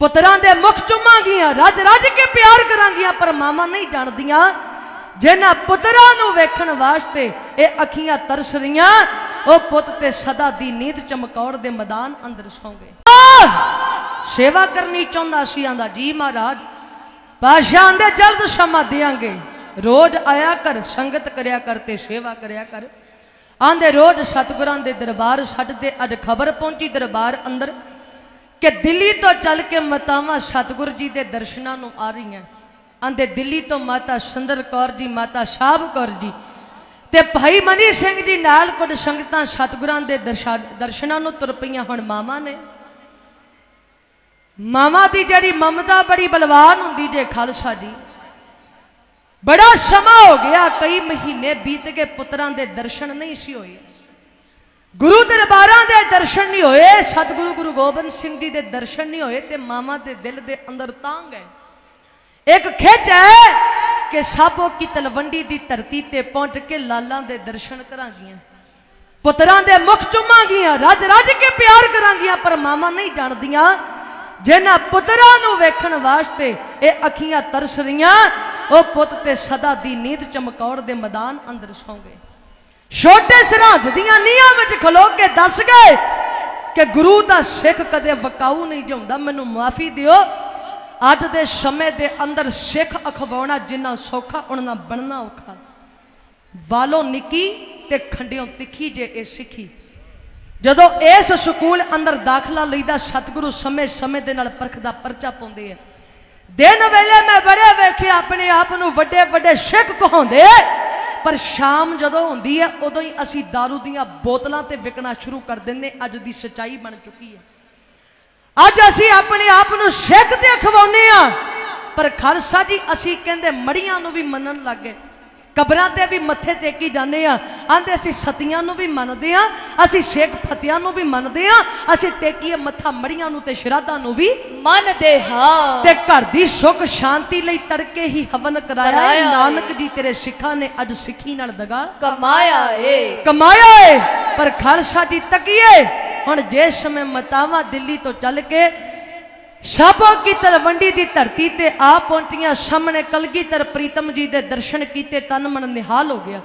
ਪੁੱਤਰਾਂ ਦੇ ਮੁਖ ਚੁੰਮਾਂਗੀਆਂ, ਰੱਜ ਰੱਜ ਕੇ ਪਿਆਰ ਕਰਾਂਗੀਆਂ, ਪਰ ਮਾਵਾਂ ਨਹੀਂ ਜਾਣਦੀਆਂ। ਜਿਨ੍ਹਾਂ ਪੁੱਤਰਾਂ ਨੂੰ ਵੇਖਣ ਵਾਸਤੇ ਇਹ ਅੱਖੀਆਂ ਤਰਸ ਰਹੀਆਂ ਉਹ ਪੁੱਤ ਤੇ ਸਦਾ ਦੀ ਨੀਂਦ ਚਮਕੌਰ ਦੇ ਮੈਦਾਨ ਅੰਦਰ ਸੌਂ ਗਏ ਸੇਵਾ ਕਰਨੀ ਚਾਹੁੰਦਾ ਸੀ, ਆਂਦਾ, ਜੀ ਮਹਾਰਾਜ ਪਾਸ਼ਾਂ ਦੇ ਜਲਦ ਸਮਾ ਦਿਆਂਗੇ। ਰੋਜ਼ ਆਇਆ ਕਰ, ਸੰਗਤ ਕਰਿਆ ਕਰ ਤੇ ਸੇਵਾ ਕਰਿਆ ਕਰ। ਆਂਦੇ, ਰੋਜ਼ ਸਤਿਗੁਰਾਂ ਦੇ ਦਰਬਾਰ ਛੱਡ ਤੇ ਅੱਜ ਖਬਰ ਪਹੁੰਚੀ ਦਰਬਾਰ ਅੰਦਰ। ਕਿ ਦਿੱਲੀ ਤੋਂ ਚੱਲ ਕੇ ਮਤਾਵਾਂ ਸਤਿਗੁਰ ਜੀ ਦੇ ਦਰਸ਼ਨਾਂ ਨੂੰ ਆ ਰਹੀਆਂ। ਆਂਦੇ ਦਿੱਲੀ ਤੋਂ ਮਾਤਾ ਸੁੰਦਰ ਕੌਰ ਜੀ, ਮਾਤਾ ਸ਼ਾਬ ਕੌਰ ਜੀ ਤੇ ਭਾਈ ਮਨੀ ਸਿੰਘ ਜੀ ਨਾਲ ਕੁਝ ਸੰਗਤਾਂ ਸਤਿਗੁਰਾਂ ਦੇ ਦਰਸ਼ਾ- ਦਰਸ਼ਨਾਂ ਨੂੰ ਤੁਰ ਪਈਆਂ ਹੁਣ ਮਾਮਾ ਨੇ। ਮਾਵਾਂ ਦੀ ਜਿਹੜੀ ਮਮਤਾ ਬੜੀ ਬਲਵਾਨ ਹੁੰਦੀ ਜੇ ਖਾਲਸਾ ਜੀ। ਬੜਾ ਸਮਾਂ ਹੋ ਗਿਆ, ਕਈ ਮਹੀਨੇ ਬੀਤ ਗਏ, ਪੁੱਤਰਾਂ ਦੇ ਦਰਸ਼ਨ ਨਹੀਂ ਸੀ ਹੋਏ। ਗੁਰੂ ਦਰਬਾਰਾਂ ਦੇ ਦਰਸ਼ਨ ਨਹੀਂ ਹੋਏ, ਸਤਿਗੁਰੂ ਗੁਰੂ ਗੋਬਿੰਦ ਸਿੰਘ ਜੀ ਦੇ ਦਰਸ਼ਨ ਨਹੀਂ ਹੋਏ ਤੇ ਮਾਵਾਂ ਦੇ ਦਿਲ ਦੇ ਅੰਦਰ ਤਾਂਗ ਹੈ ਇੱਕ ਖਿੱਚ ਹੈ ਕਿ ਸਾਬੋ ਕੀ ਤਲਵੰਡੀ ਦੀ ਧਰਤੀ ਤੇ ਪਹੁੰਚ ਕੇ ਲਾਲਾਂ ਦੇ ਦਰਸ਼ਨ ਕਰਾਂਗੀਆਂ। ਪੁੱਤਰਾਂ ਦੇ ਮੁਖ ਚੁੰਮਾਂਗੀਆਂ, ਰੱਜ ਰੱਜ ਕੇ ਪਿਆਰ ਕਰਾਂਗੀਆਂ, ਪਰ ਮਾਵਾਂ ਨਹੀਂ ਜਾਣਦੀਆਂ। ਜਿਨ੍ਹਾਂ ਪੁੱਤਰਾਂ ਨੂੰ ਵੇਖਣ ਵਾਸਤੇ ਇਹ ਅੱਖੀਆਂ ਤਰਸ ਰਹੀਆਂ, ਉਹ ਪੁੱਤ ਤੇ ਸਦਾ ਦੀ ਨੀਂਦ ਚਮਕੌਰ ਦੇ ਮੈਦਾਨ ਅੰਦਰ ਸੌਂ ਗਏ। ਛੋਟੇ ਸਰਹੱਦ ਦੀਆਂ ਨੀਹਾਂ ਵਿੱਚ ਖਲੋ ਕੇ ਦੱਸ ਗਏ ਕਿ ਗੁਰੂ ਦਾ ਸਿੱਖ ਕਦੇ ਵਕਾਊ ਨਹੀਂ ਜਿਉਂਦਾ ਮੈਨੂੰ ਮਾਫੀ ਦਿਓ। ਅੱਜ ਦੇ ਸਮੇਂ ਦੇ ਅੰਦਰ ਸਿੱਖ ਅਖਵਾਉਣਾ ਜਿੰਨਾ ਸੌਖਾ ਉਹਨਾਂ ਬਣਨਾ ਔਖਾ। ਵਾਲੋਂ ਨਿੱਕੀ ਤੇ ਖੰਡਿਓ ਤਿੱਖੀ ਜੇ ਇਹ ਸਿੱਖੀ। ਜਦੋਂ ਇਸ ਸਕੂਲ ਅੰਦਰ ਦਾਖਲਾ ਲਈਦਾ, ਸਤਿਗੁਰੂ ਸਮੇਂ ਸਮੇਂ ਦੇ ਨਾਲ ਪਰਖ ਦਾ ਪਰਚਾ ਪਾਉਂਦੇ ਆ। ਦਿਨ ਵੇਲੇ ਮੈਂ ਬੜੇ ਵੇਖੇ ਆਪਣੇ ਆਪ ਨੂੰ ਵੱਡੇ ਵੱਡੇ ਸਿੱਖ ਕਹਾਉਂਦੇ ਪਰ ਸ਼ਾਮ ਜਦੋਂ ਹੁੰਦੀ ਹੈ, ਉਦੋਂ ਹੀ ਅਸੀਂ दारू ਦੀਆਂ ਬੋਤਲਾਂ ਤੇ ਵਿਕਣਾ ਸ਼ੁਰੂ ਕਰ ਦਿੰਦੇ ਅੱਜ ਦੀ ਸਚਾਈ ਬਣ ਚੁੱਕੀ ਹੈ। ਅੱਜ ਅਸੀਂ ਆਪਣੇ ਆਪ ਨੂੰ ਸਿੱਖ ਤੇ ਖਵਾਉਨੇ ਆ ਪਰ ਖਾਲਸਾ ਜੀ, ਅਸੀਂ ਕਹਿੰਦੇ ਮੜੀਆਂ ਨੂੰ ਵੀ ਮੰਨਣ ਲੱਗ ਗਏ। ਕਬਰਾਂ ਤੇ ਵੀ ਮੱਥੇ ਟੇਕੀ ਜਾਂਦੇ ਆ। ਆਂਦੇ ਅਸੀਂ ਸਤੀਆਂ ਨੂੰ ਵੀ ਮੰਨਦੇ ਆ ਅਸੀਂ ਸ਼ੇਖ ਫਤਿਆਂ ਨੂੰ ਵੀ ਮੰਨਦੇ ਆ ਅਸੀਂ ਟੇਕੀਏ ਮੱਥਾ ਮੜੀਆਂ ਨੂੰ ਤੇ ਸ਼ਰਾਧਾਂ ਨੂੰ ਵੀ ਮੰਨਦੇ ਹਾਂ। ਤੇ ਘਰ ਦੀ ਸੁੱਖ ਸ਼ਾਂਤੀ ਲਈ ਤੜਕੇ ਹੀ ਹਵਨ ਕਰਾਇਆ। ਨਾਨਕ ਜੀ ਤੇਰੇ ਸਿੱਖਾਂ ਨੇ ਅੱਜ ਸਿੱਖੀ ਨਾਲ ਦਗਾ। ਕਮਾਇਆ ਏ। ਕਮਾਇਆ ਏ ਪਰ ਖਾਲਸਾ ਜੀ ਤਕੀਏ। ਹੁਣ ਜੇ ਸਮੇਂ ਮਤਾਵਾ ਦਿੱਲੀ ਤੋਂ ਚੱਲ ਕੇ ਸਾਬੋ ਕੀ ਤਲਵੰਡੀ ਦੀ ਧਰਤੀ ਤੇ ਆ ਪਹੁੰਚੀਆਂ ਸਾਹਮਣੇ ਕਲਗੀਧਰ ਪ੍ਰੀਤਮ ਜੀ ਦੇ ਦਰਸ਼ਨ ਕੀਤੇ ਤਨ ਮਨ ਨਿਹਾਲ ਹੋ ਗਿਆ।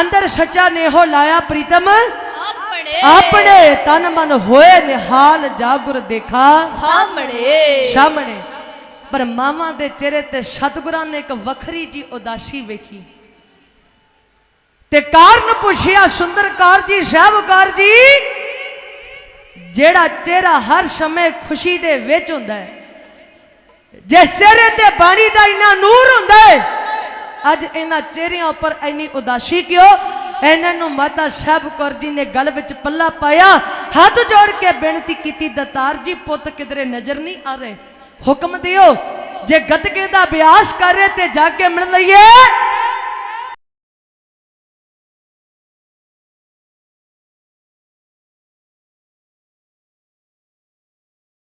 ਅੰਦਰ ਸੱਚਾ ਨੇਹੋ ਲਾਇਆ ਪ੍ਰੀਤਮ। ਆਪਣੇ ਆਪਣੇ ਤਨ ਮਨ ਹੋਏ ਨਿਹਾਲ ਜਾਗੁਰ ਦੇਖਾ। ਸਾਹਮਣੇ। ਸਾਹਮਣੇ। ਪਰ ਮਾਵਾਂ ਦੇ ਚਿਹਰੇ ਤੇ ਸਤਿਗੁਰਾਂ ਨੇ ਇੱਕ ਵੱਖਰੀ ਜੀ ਉਦਾਸੀ ਵੇਖੀ। ਤੇ ਕਾਰਨ ਪੁੱਛਿਆ ਸੁੰਦਰਕਾਰ ਜੀ ਸਾਹਿਬਕਾਰ ਜੀ ਜਿਹੜਾ ਚਿਹਰਾ ਹਰ ਸਮੇਂ ਖੁਸ਼ੀ ਦੇ ਵਿੱਚ ਹੁੰਦਾ ਹੈ ਜਿਸ ਚਿਹਰੇ ਤੇ ਬਾਣੀ ਦਾ ਇੰਨਾ ਨੂਰ ਹੁੰਦਾ ਹੈ, ਅੱਜ ਇਹਨਾਂ ਚਿਹਰਿਆਂ ਉੱਪਰ ਇੰਨੀ ਉਦਾਸੀ ਕਿਉਂ? ਇਹਨਾਂ ਨੂੰ ਮਾਤਾ ਸਾਹਿਬ ਕੌਰ ਜੀ ਨੇ ਗਲ ਵਿੱਚ ਪੱਲਾ ਪਾਇਆ, ਹੱਥ ਜੋੜ ਕੇ ਬੇਨਤੀ ਕੀਤੀ, ਦਤਾਰ ਜੀ ਪੁੱਤ ਕਿਧਰੇ ਨਜ਼ਰ ਨਹੀਂ ਆ ਰਹੇ, ਹੁਕਮ ਦਿਓ, ਜੇ ਗੱਤਕੇ ਦਾ ਅਭਿਆਸ ਕਰ ਰਹੇ ਤੇ ਜਾ ਕੇ ਮਿਲ ਲਈਏ।